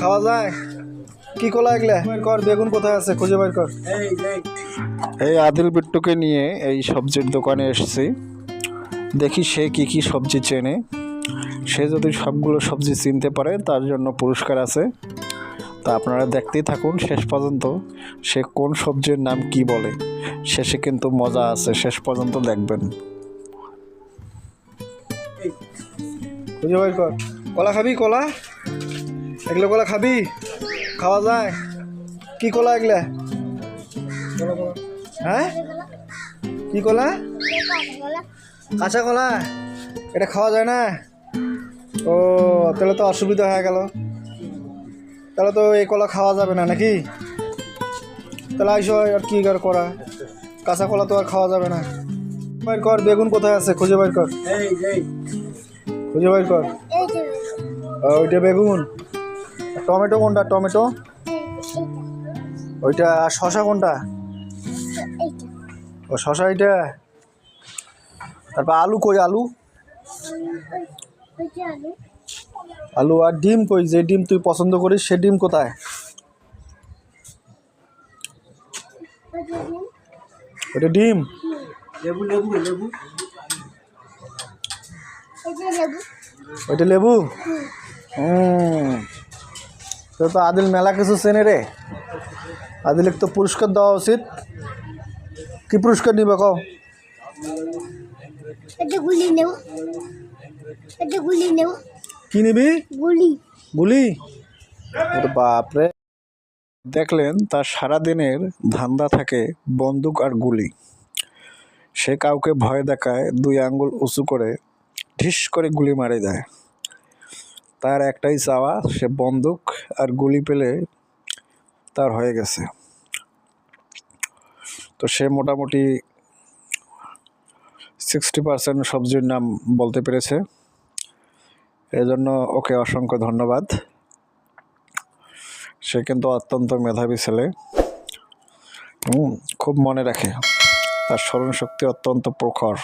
খাওয়া যায়? কি কলা এগুলা? কর বেগুন কোথায় আছে? খুঁজে বের কর। এই আদিল বিট্টুকে নিয়ে এই সবজির দোকানে এসেছি। দেখি সে কি কি সবজি চেনে। সে যদি সবগুলো সবজি চিনতে পারে তার জন্য পুরস্কার আছে। তা আপনারা দেখতেই থাকুন শেষ পর্যন্ত সে কোন সবজির নাম কি বলে। শেষে কিন্তু মজা আছে শেষ পর্যন্ত দেখবেন। খুঁজে বের কর। কলা খাবি? কলা? এগুলো কলা খাবি? খাওয়া যায়? কি কলা এগুলা হ্যাঁ? কি কলা? কাঁচা কলা? এটা খাওয়া যায় না? ও তাহলে তো অসুবিধা হয়ে গেল। তাহলে তো এই কলা খাওয়া যাবে না নাকি? তাহলে আইসো আর কি আর করা? কাঁচা কলা তো আর খাওয়া যাবে না। বের কর বেগুন কোথায় আছে? খুঁজে বের কর। খুঁজে বাইর কর। ও, ওইটা বেগুন। টমেটো কোনটা? টমেটো? ওইটা আর শশা কোনটা? ও শশা এইটা? তারপর আলু কই? আলু? আলু। আর ডিম কই? যে ডিম তুই পছন্দ করিস সে ডিম কোথায়? ওটা ডিম। ওইটা লেবু হুম। তো তো আদিল মেলা কিছু চেনে রে। আদিলের তো পুরস্কার দেওয়া উচিত। কি পুরস্কার নিবে কও? গুলি কি নিবি? গুলি। গুলি? ওরে বাপরে। দেখলেন তার সারাদিনের ধান্দা থাকে বন্দুক আর গুলি। সে কাউকে ভয় দেখায় দুই আঙ্গুল উঁচু করে ঢিস করে গুলি মারে দেয় তার একটাই চাওয়া, সে বন্দুক আর গুলি পেলে তার হয়ে গেছে। তো সে মোটামুটি সিক্সটি পার্সেন্ট সবজির নাম বলতে পেরেছে। এজন্য ওকে অসংখ্য ধন্যবাদ। সে কিন্তু অত্যন্ত মেধাবী ছেলে। খুব মনে রাখে। তার স্মরণশক্তি অত্যন্ত প্রখর।